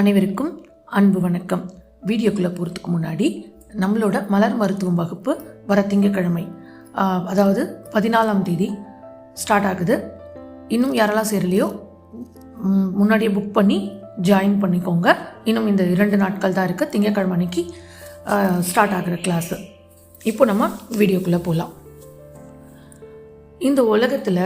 அனைவருக்கும் அன்பு வணக்கம். வீடியோக்குள்ளே போகிறதுக்கு முன்னாடி நம்மளோட மலர் மருத்துவம் வகுப்பு வர திங்கக்கிழமை அதாவது பதினாலாம் தேதி ஸ்டார்ட் ஆகுது. இன்னும் யாரெல்லாம் சேரலையோ முன்னாடியே புக் பண்ணி ஜாயின் பண்ணிக்கோங்க. இன்னும் இந்த இரண்டு நாட்கள் தான் இருக்குது திங்கக்கிழமை அன்னைக்கு ஸ்டார்ட் ஆகிற கிளாஸு இப்போ நம்ம வீடியோக்குள்ளே போகலாம் இந்த உலகத்தில்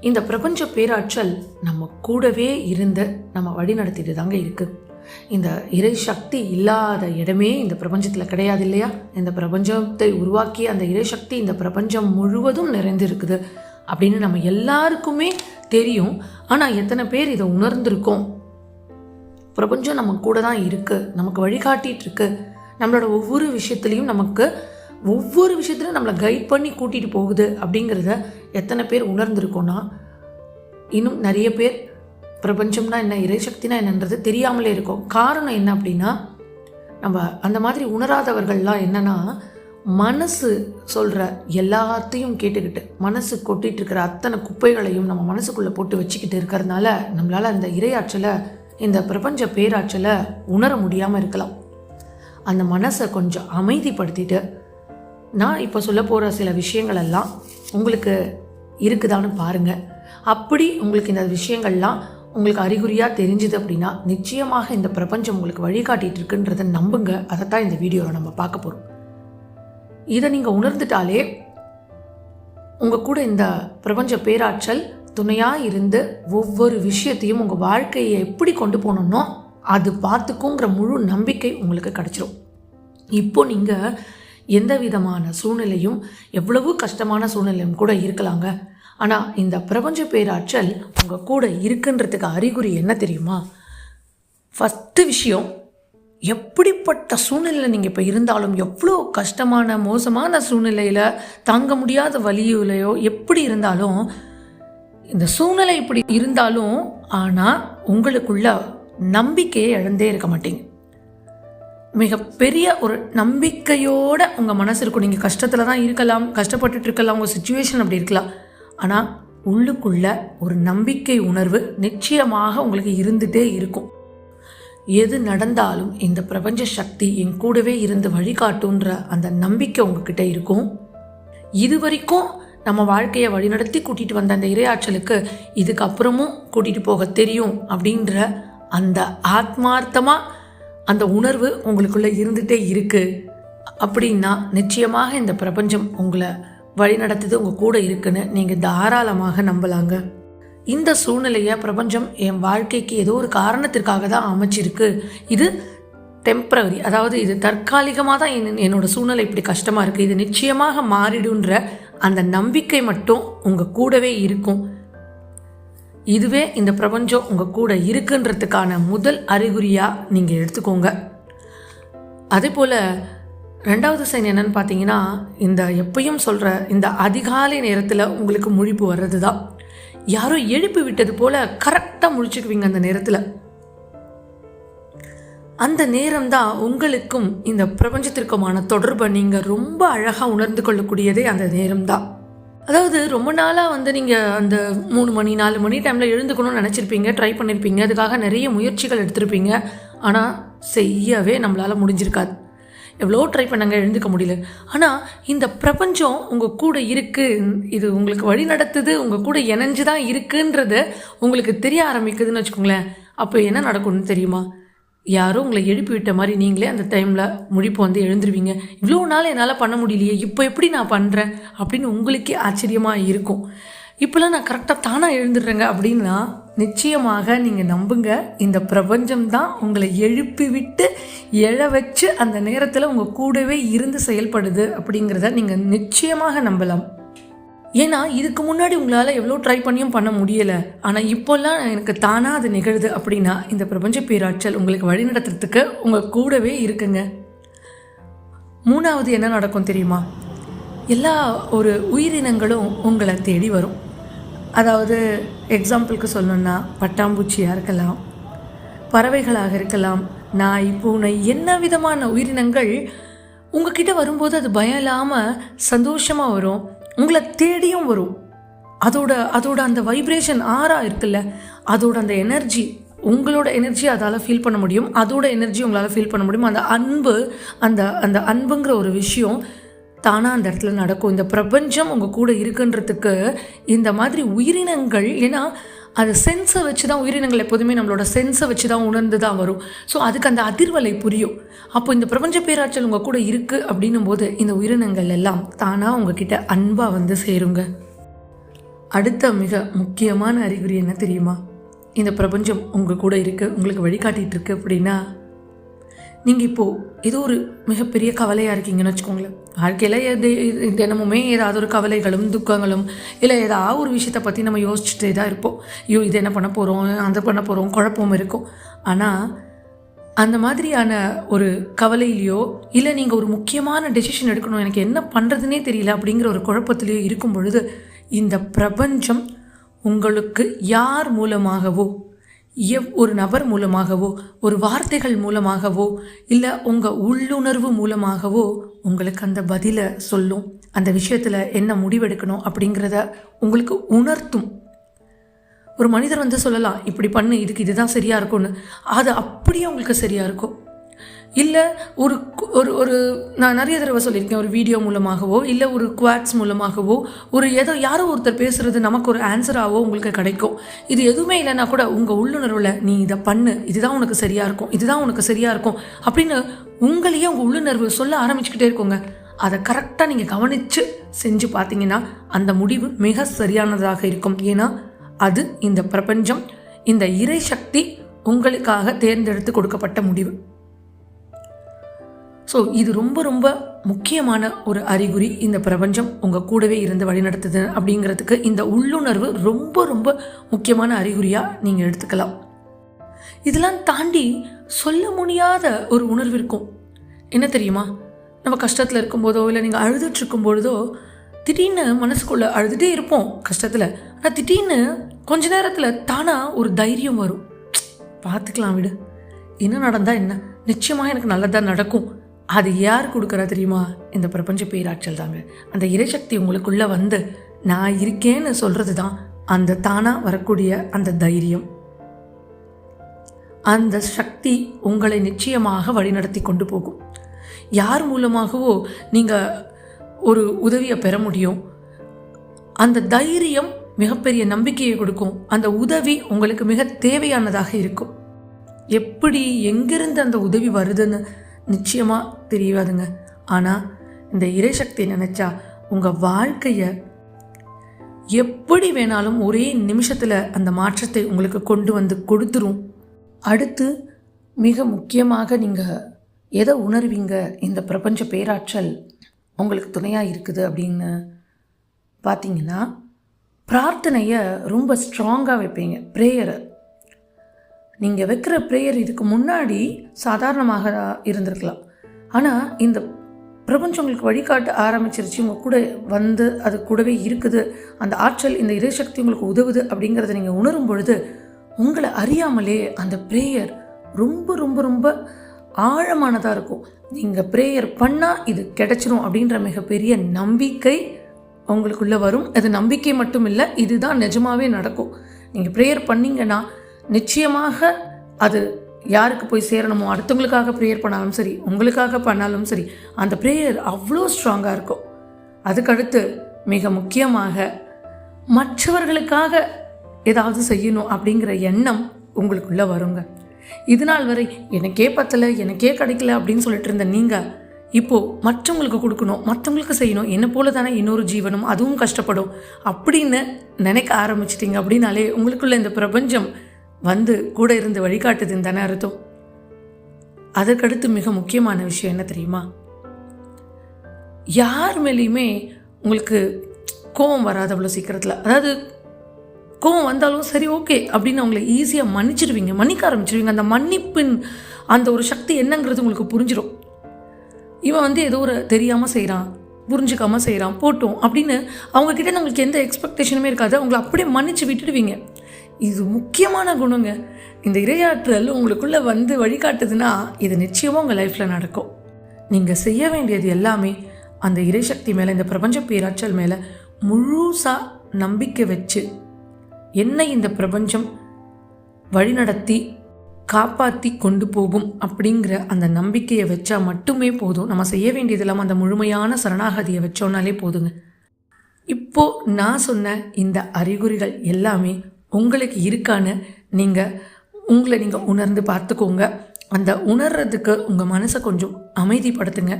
இந்த பிரபஞ்ச பேராற்றல் நம்ம கூடவே இருந்து நம்ம வழி நடத்திட்டு தாங்க இருக்கு. இந்த இறை சக்தி இல்லாத இடமே இந்த பிரபஞ்சத்தில் கிடையாது இல்லையா? இந்த பிரபஞ்சத்தை உருவாக்கிய அந்த இறை சக்தி இந்த பிரபஞ்சம் முழுவதும் நிறைந்து இருக்குது அப்படின்னு நம்ம எல்லாருக்குமே தெரியும். ஆனால் எத்தனை பேர் இதை உணர்ந்திருக்கோம்? பிரபஞ்சம் நம்ம கூட தான் இருக்குது நமக்கு வழிகாட்டிகிட்டு இருக்கு நம்மளோட ஒவ்வொரு விஷயத்துலையும் நமக்கு ஒவ்வொரு விஷயத்துலையும் நம்மளை கைட் பண்ணி கூட்டிகிட்டு போகுது அப்படிங்கிறத எத்தனை பேர் உணர்ந்திருக்கோன்னா இன்னும் நிறைய பேர் பிரபஞ்சம்னா என்ன இறைசக்தினா என்னன்றது தெரியாமலே இருக்கும். காரணம் என்ன அப்படின்னா நம்ம அந்த மாதிரி உணராதவர்கள்லாம் என்னென்னா மனசு சொல்கிற எல்லாத்தையும் கேட்டுக்கிட்டு மனசு கொட்டிகிட்டு இருக்கிற அத்தனை குப்பைகளையும் நம்ம மனசுக்குள்ளே போட்டு வச்சுக்கிட்டு இருக்கிறதுனால நம்மளால் அந்த இறையாற்றலை இந்த பிரபஞ்ச பேராற்றலை உணர முடியாமல் இருக்கலாம். அந்த மனசை கொஞ்சம் அமைதிப்படுத்திட்டு நான் இப்போ சொல்ல போகிற சில விஷயங்களெல்லாம் உங்களுக்கு இருக்குதான்னு பாருங்கள் அப்படி உங்களுக்கு இந்த விஷயங்கள்லாம் உங்களுக்கு அறிகுறியாக தெரிஞ்சுது அப்படின்னா நிச்சயமாக இந்த பிரபஞ்சம் உங்களுக்கு வழிகாட்டிகிட்டு இருக்குன்றதை நம்புங்க. அதைத்தான் இந்த வீடியோவில் நம்ம பார்க்க போகிறோம் இதை நீங்கள் உணர்ந்துட்டாலே உங்கள் கூட இந்த பிரபஞ்ச பேராற்றல் துணையாக இருந்து ஒவ்வொரு விஷயத்தையும் உங்கள் வாழ்க்கையை எப்படி கொண்டு போகணுன்னோ அது பார்த்துக்குங்கிற முழு நம்பிக்கை உங்களுக்கு கிடச்சிரும். இப்போ நீங்கள் எந்த விதமான சூழ்நிலையும் எவ்வளவு கஷ்டமான சூழ்நிலையும் கூட இருக்கலாங்க. ஆனால் இந்த பிரபஞ்ச பேராற்றல் உங்கள் கூட இருக்குன்றதுக்கு அறிகுறி என்ன தெரியுமா? ஃபஸ்ட்டு விஷயம் எப்படிப்பட்ட சூழ்நிலையில் நீங்கள் இப்போ இருந்தாலும் எவ்வளோ கஷ்டமான மோசமான சூழ்நிலையில் தாங்க முடியாத வழியிலையோ எப்படி இருந்தாலும் இந்த சூழ்நிலை இப்படி இருந்தாலும் ஆனால் உங்களுக்குள்ள நம்பிக்கையை இழந்தே இருக்க மாட்டீங்க. மிகப்பெரிய ஒரு நம்பிக்கையோடு உங்கள் மனசு இருக்கும். நீங்கள் கஷ்டத்தில் தான் இருக்கலாம் கஷ்டப்பட்டுட்டு இருக்கலாம் உங்கள் சுச்சுவேஷன் அப்படி இருக்கலாம். ஆனால் உள்ளுக்குள்ள ஒரு நம்பிக்கை உணர்வு நிச்சயமாக உங்களுக்கு இருந்துகிட்டே இருக்கும். எது நடந்தாலும் இந்த பிரபஞ்ச சக்தி என் கூடவே இருந்து வழிகாட்டுன்ற அந்த நம்பிக்கை உங்ககிட்ட இருக்கும். இது வரைக்கும் நம்ம வாழ்க்கையை வழிநடத்தி கூட்டிகிட்டு வந்த அந்த இரையாற்றலுக்கு இதுக்கப்புறமும் கூட்டிகிட்டு போக தெரியும் அப்படின்ற அந்த ஆத்மார்த்தமாக அந்த உணர்வு உங்களுக்குள்ளே இருந்துகிட்டே இருக்குது அப்படின்னா நிச்சயமாக இந்த பிரபஞ்சம் உங்களை வழிநடத்துது உங்கள் கூட இருக்குன்னு நீங்கள் தாராளமாக நம்பலாங்க. இந்த சூழ்நிலையை பிரபஞ்சம் என் வாழ்க்கைக்கு ஏதோ ஒரு காரணத்திற்காக தான் அமைச்சிருக்கு. இது டெம்ப்ரவரி அதாவது இது தற்காலிகமாக தான் என் என்னோட சூழ்நிலை இப்படி கஷ்டமாக இருக்குது இது நிச்சயமாக மாறிடுன்ற அந்த நம்பிக்கை மட்டும் உங்கள் கூடவே இருக்கும். இதுவே இந்த பிரபஞ்சம் உங்கள் கூட இருக்குன்றதுக்கான முதல் அறிகுறியாக நீங்கள் எடுத்துக்கோங்க. அதே போல் ரெண்டாவது சைன் என்னன்னு பார்த்தீங்கன்னா இந்த எப்பயும் சொல்கிற இந்த அதிகாலை நேரத்தில் உங்களுக்கு முழிப்பு வர்றது தான் யாரோ எழுப்பி விட்டது போல் கரெக்டாக முழிச்சுக்குவீங்க அந்த நேரத்தில். அந்த நேரம் தான் உங்களுக்கும் இந்த பிரபஞ்சத்திற்குமான தொடர்பை நீங்கள் ரொம்ப அழகாக உணர்ந்து கொள்ளக்கூடியதே அந்த நேரம் தான் அதாவது ரொம்ப நாளாக வந்து நீங்கள் அந்த மூணு மணி நாலு மணி டைமில் எழுந்துக்கணும்னு நினச்சிருப்பீங்க ட்ரை பண்ணியிருப்பீங்க அதுக்காக நிறைய முயற்சிகள் எடுத்திருப்பீங்க. ஆனால் செய்யவே நம்மளால் முடிஞ்சிருக்காது. எவ்வளோ ட்ரை பண்ணாங்க எழுந்துக்க முடியல. ஆனால் இந்த பிரபஞ்சம் உங்கள் கூட இருக்குது இது உங்களுக்கு வழி நடத்துது உங்கள் கூட இணைஞ்சு தான் இருக்குன்றது உங்களுக்கு தெரிய ஆரம்பிக்குதுன்னு வச்சுக்கோங்களேன். அப்போ என்ன நடக்கும்னு தெரியுமா? யாரோ உங்களை எழுப்பி விட்ட மாதிரி நீங்களே அந்த டைமில் முழிப்பு வந்து எழுந்துருவீங்க. இவ்வளோ நாள் என்னால் பண்ண முடியலையே இப்போ எப்படி நான் பண்ணுறேன் அப்படின்னு உங்களுக்கே ஆச்சரியமாக இருக்கும். இப்போலாம் நான் கரெக்டாக தானாக எழுந்துடுறேங்க அப்படின்னா நிச்சயமாக நீங்கள் நம்புங்க. இந்த பிரபஞ்சம் தான் உங்களை எழுப்பி விட்டு எழ வச்சு அந்த நேரத்தில் உங்கள் கூடவே இருந்து செயல்படுது அப்படிங்கிறத நீங்கள் நிச்சயமாக நம்பலாம். ஏன்னா இதுக்கு முன்னாடி உங்களால் எவ்வளோ ட்ரை பண்ணியும் பண்ண முடியலை. ஆனால் இப்போல்லாம் எனக்கு தானாக அது நிகழுது அப்படின்னா இந்த பிரபஞ்ச பேராற்றல் உங்களுக்கு வழிநடத்துறதுக்கு உங்கள் கூடவே இருக்குங்க. மூணாவது என்ன நடக்கும் தெரியுமா? எல்லா ஒரு உயிரினங்களும் உங்களை தேடி வரும். அதாவது எக்ஸாம்பிளுக்கு சொல்லணுன்னா பட்டாம்பூச்சியாக இருக்கலாம் பறவைகளாக இருக்கலாம் நாய் பூனை என்ன விதமான உயிரினங்கள் உங்ககிட்ட வரும்போது அது பயம் இல்லாமல் சந்தோஷமாக வரும். உங்களை தேடியும் வரும். அதோட அதோட அந்த வைப்ரேஷன் ஆறா இருக்குல்ல அதோட அந்த எனர்ஜி உங்களோட எனர்ஜி அதால் ஃபீல் பண்ண முடியும். அதோட எனர்ஜி உங்களால் ஃபீல் பண்ண முடியும். அந்த அன்பு அந்த அந்த அன்புங்கிற ஒரு விஷயம் தானாக அந்த இடத்துல நடக்கும். இந்த பிரபஞ்சம் உங்கள் கூட இருக்குன்றதுக்கு இந்த மாதிரி உயிரினங்கள் ஏன்னா அது சென்ஸை வச்சு தான் உயிரினங்கள் எப்போதுமே நம்மளோட சென்ஸை வச்சு தான் உணர்ந்து தான் வரும். ஸோ அதுக்கு அந்த அதிர்வலை புரியும். அப்போ இந்த பிரபஞ்ச பேராற்றல் உங்கள் கூட இருக்குது அப்படின்னும் போது இந்த உயிரினங்கள் எல்லாம் தானாக உங்ககிட்ட அன்பாக வந்து சேருங்க. அடுத்த மிக முக்கியமான அறிகுறி என்ன தெரியுமா? இந்த பிரபஞ்சம் உங்கள் கூட இருக்குது உங்களுக்கு வழிகாட்டிகிட்டு இருக்கு அப்படின்னா நீங்கள் இப்போது ஏதோ ஒரு மிகப்பெரிய கவலையாக இருக்கீங்கன்னு வச்சுக்கோங்களேன். வாழ்க்கையில் எது தினமுமே ஏதாவது ஒரு கவலைகளும் துக்கங்களும் இல்லை ஏதாவது ஒரு விஷயத்தை பற்றி நம்ம யோசிச்சுட்டே தான் இருப்போம். ஐயோ இது என்ன பண்ண போகிறோம் அந்த பண்ண போகிறோம் குழப்பம் இருக்கும். ஆனால் அந்த மாதிரியான ஒரு கவலையிலையோ இல்லை நீங்கள் ஒரு முக்கியமான டெசிஷன் எடுக்கணும் எனக்கு என்ன பண்ணுறதுனே தெரியல அப்படிங்கிற ஒரு குழப்பத்திலையோ இருக்கும் பொழுது இந்த பிரபஞ்சம் உங்களுக்கு யார் மூலமாகவோ எவ் ஒரு நபர் மூலமாகவோ ஒரு வார்த்தைகள் மூலமாகவோ இல்லை உங்கள் உள்ளுணர்வு மூலமாகவோ உங்களுக்கு அந்த பதிலை சொல்லும். அந்த விஷயத்தில் என்ன முடிவெடுக்கணும் அப்படிங்கிறத உங்களுக்கு உணர்த்தும். ஒரு மனிதர் வந்து சொல்லலாம் இப்படி பண்ணு இதுக்கு இதுதான் சரியாக இருக்கும்னு. அது அப்படியே உங்களுக்கு சரியாக இருக்கும் இல்லை ஒரு ஒரு ஒரு நான் நிறைய தடவை சொல்லியிருக்கேன் ஒரு வீடியோ மூலமாகவோ இல்லை ஒரு குவாட்ஸ் மூலமாகவோ ஒரு ஏதோ யாரோ ஒருத்தர் பேசுகிறது நமக்கு ஒரு ஆன்சராகவோ உங்களுக்கு கிடைக்கும். இது எதுவுமே இல்லைன்னா கூட உங்கள் உள்ளுணர்வில் நீ இதை பண்ணு இதுதான் உனக்கு சரியாக இருக்கும் இதுதான் உனக்கு சரியாக இருக்கும் அப்படின்னு உங்களையே உங்கள் உள்ளுணர்வு சொல்ல ஆரம்பிச்சுக்கிட்டே இருக்கோங்க. அதை கரெக்டாக நீங்கள் கவனித்து செஞ்சு பார்த்தீங்கன்னா அந்த முடிவு மிக சரியானதாக இருக்கும். ஏன்னா அது இந்த பிரபஞ்சம் இந்த இறை சக்தி உங்களுக்காக தேர்ந்தெடுத்து கொடுக்கப்பட்ட முடிவு. ஸோ இது ரொம்ப ரொம்ப முக்கியமான ஒரு அறிகுறி இந்த பிரபஞ்சம் உங்கள் கூடவே இருந்து வழிநடத்துது அப்படிங்கிறதுக்கு இந்த உள்ளுணர்வு ரொம்ப ரொம்ப முக்கியமான அறிகுறியாக நீங்கள் எடுத்துக்கலாம். இதெல்லாம் தாண்டி சொல்ல முடியாத ஒரு உணர்வு இருக்கும். என்ன தெரியுமா? நம்ம கஷ்டத்தில் இருக்கும்போதோ இல்லை நீங்கள் அழுதுட்டு பொழுதோ திடீர்னு மனசுக்குள்ளே அழுதுகிட்டே இருப்போம் கஷ்டத்தில். ஆனால் திடீர்னு கொஞ்ச நேரத்தில் தானாக ஒரு தைரியம் வரும். பார்த்துக்கலாம் விடு. என்ன நடந்தால் என்ன? நிச்சயமாக எனக்கு நல்லதாக நடக்கும். அது யார் கொடுக்குறா தெரியுமா? இந்த பிரபஞ்ச பேராற்றல் தாங்க. அந்த இறைசக்தி உங்களுக்குள்ளே வந்து நான் இருக்கேன்னு சொல்கிறது தான் அந்த தானாக வரக்கூடிய அந்த தைரியம். அந்த சக்தி உங்களை நிச்சயமாக வழிநடத்தி கொண்டு போகும். யார் மூலமாகவோ நீங்கள் ஒரு உதவியை பெற முடியும். அந்த தைரியம் மிகப்பெரிய நம்பிக்கையை கொடுக்கும். அந்த உதவி உங்களுக்கு மிக தேவையானதாக இருக்கும். எப்படி எங்கிருந்து அந்த உதவி வருதுன்னு நிச்சயமாக தெரியாதுங்க. ஆனால் இந்த இறைசக்தி நினச்சா உங்கள் வாழ்க்கையை எப்படி வேணாலும் ஒரே நிமிஷத்தில் அந்த மாற்றத்தை உங்களுக்கு கொண்டு வந்து கொடுத்துரும். அடுத்து மிக முக்கியமாக நீங்கள் எதை உணர்வீங்க? இந்த பிரபஞ்ச பேராற்றல் உங்களுக்கு துணையாக இருக்குது அப்படின்னு பார்த்தீங்கன்னா பிரார்த்தனையை ரொம்ப ஸ்ட்ராங்காக வைப்பீங்க. ப்ரேயரை நீங்கள் வைக்கிற ப்ரேயர் இதுக்கு முன்னாடி சாதாரணமாக இருந்திருக்கலாம். ஆனால் இந்த பிரபஞ்சம் உங்களுக்கு வழிகாட்ட ஆரம்பிச்சிருச்சு உங்கள் கூட வந்து அது கூடவே இருக்குது அந்த ஆற்றல் இந்த இறைசக்தி உங்களுக்கு உதவுது அப்படிங்கிறத நீங்கள் உணரும் பொழுது உங்களை அறியாமலே அந்த ப்ரேயர் ரொம்ப ரொம்ப ரொம்ப ஆழமானதாக இருக்கும். நீங்கள் ப்ரேயர் பண்ணால் இது கிடைச்சிரும் அப்படின்ற மிகப்பெரிய நம்பிக்கை உங்களுக்குள்ளே வரும். அது நம்பிக்கை மட்டும் இல்லை இதுதான் நிஜமாகவே நடக்கும். நீங்கள் ப்ரேயர் பண்ணீங்கன்னா நிச்சயமாக அது யாருக்கு போய் சேரணுமோ அடுத்தவங்களுக்காக ப்ரேயர் பண்ணாலும் சரி உங்களுக்காக பண்ணாலும் சரி அந்த ப்ரேயர் அவ்வளோ ஸ்ட்ராங்காக இருக்கும். அதுக்கடுத்து மிக முக்கியமாக மற்றவர்களுக்காக ஏதாவது செய்யணும் அப்படிங்கிற எண்ணம் உங்களுக்குள்ளே வருங்க. இது நாள் வரை எனக்கே பத்தலை எனக்கே கிடைக்கல அப்படின்னு சொல்லிட்டு இருந்த நீங்கள் இப்போது மற்றவங்களுக்கு கொடுக்கணும் மற்றவங்களுக்கு செய்யணும் என்ன போல தானே இன்னொரு ஜீவனும் அதுவும் கஷ்டப்படும் அப்படின்னு நினைக்க ஆரம்பிச்சிட்டிங்க அப்படின்னாலே உங்களுக்குள்ள இந்த பிரபஞ்சம் வந்து கூட இருந்து வழிகாட்டுதுன்னு தானே அர்த்தம்? அதற்கடுத்து மிக முக்கியமான விஷயம் என்ன தெரியுமா? யார் மேலேயுமே உங்களுக்கு கோபம் வராது அவ்வளோ சீக்கிரத்தில். அதாவது கோவம் வந்தாலும் சரி ஓகே அப்படின்னு அவங்கள ஈஸியாக மன்னிச்சிடுவீங்க. மன்னிக்க ஆரம்பிச்சிருவீங்க அந்த மன்னிப்பின் அந்த ஒரு சக்தி என்னங்கிறது உங்களுக்கு புரிஞ்சிடும் இவன் வந்து ஏதோ ஒரு தெரியாமல் செய்கிறான் புரிஞ்சுக்காமல் செய்கிறான் போட்டோம் அப்படின்னு அவங்கக்கிட்ட நம்மளுக்கு எந்த எக்ஸ்பெக்டேஷனுமே இருக்காது. அவங்கள அப்படியே மன்னிச்சு விட்டுடுவீங்க. இது முக்கியமான குணங்க. இந்த இரையாற்றல் உங்களுக்குள்ளே வந்து வழிகாட்டுதுன்னா இது நிச்சயமாக உங்கள் லைஃப்பில் நடக்கும். நீங்கள் செய்ய வேண்டியது எல்லாமே அந்த இறைசக்தி மேலே இந்த பிரபஞ்ச பேராற்றல் மேலே முழுசாக நம்பிக்கை வச்சு என்னை இந்த பிரபஞ்சம் வழிநடத்தி காப்பாற்றி கொண்டு போகும் அப்படிங்கிற அந்த நம்பிக்கையை வச்சா மட்டுமே போதும். நம்ம செய்ய வேண்டியதெல்லாம் அந்த முழுமையான சரணாகதியை வச்சோன்னாலே போதுங்க. இப்போது நான் சொன்ன இந்த அறிகுறிகள் எல்லாமே உங்களுக்கு இருக்கான்னு நீங்கள் உங்களை நீங்கள் உணர்ந்து பார்த்துக்கோங்க. அந்த உணர்றதுக்கு உங்கள் மனசை கொஞ்சம் அமைதிப்படுத்துங்க.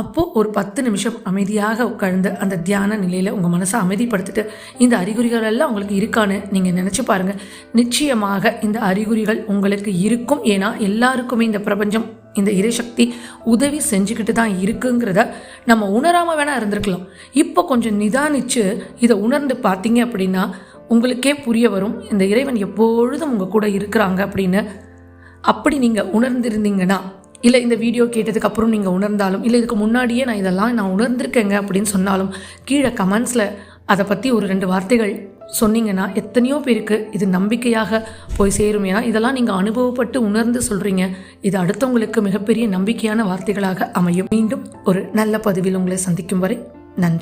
அப்போது ஒரு பத்து நிமிஷம் அமைதியாக உட்கார்ந்து அந்த தியான நிலையில் உங்கள் மனசை அமைதிப்படுத்திட்டு இந்த அறிகுறிகள் எல்லாம் உங்களுக்கு இருக்கான்னு நீங்கள் நினச்சி பாருங்கள் நிச்சயமாக இந்த அறிகுறிகள் உங்களுக்கு இருக்கும். ஏன்னா எல்லாருக்குமே இந்த பிரபஞ்சம் இந்த இறைசக்தி உதவி செஞ்சுக்கிட்டு தான் இருக்குங்கிறத நம்ம உணராமல் வேணால் இருந்திருக்கலாம். இப்போ கொஞ்சம் நிதானிச்சு இதை உணர்ந்து பார்த்தீங்க அப்படின்னா உங்களுக்கே புரிய வரும் இந்த இறைவன் எப்பொழுதும் உங்கள் கூட இருக்கிறாங்க அப்படின்னு. அப்படி நீங்கள் உணர்ந்திருந்தீங்கன்னா இல்லை இந்த வீடியோ கேட்டதுக்கு அப்புறம் நீங்கள் உணர்ந்தாலும் இல்லை இதுக்கு முன்னாடியே நான் இதெல்லாம் நான் உணர்ந்திருக்கேங்க அப்படின்னு சொன்னாலும் கீழே கமெண்ட்ஸில் அதை பற்றி ஒரு ரெண்டு வார்த்தைகள் சொன்னீங்கன்னா எத்தனையோ பேருக்கு இது நம்பிக்கையாக போய் சேரும். ஏன்னா இதெல்லாம் நீங்கள் அனுபவப்பட்டு உணர்ந்து சொல்கிறீங்க இது அடுத்தவங்களுக்கு மிகப்பெரிய நம்பிக்கையான வார்த்தைகளாக அமையும். மீண்டும் ஒரு நல்ல பதிவில் உங்களை சந்திக்கும் வரை நன்றி.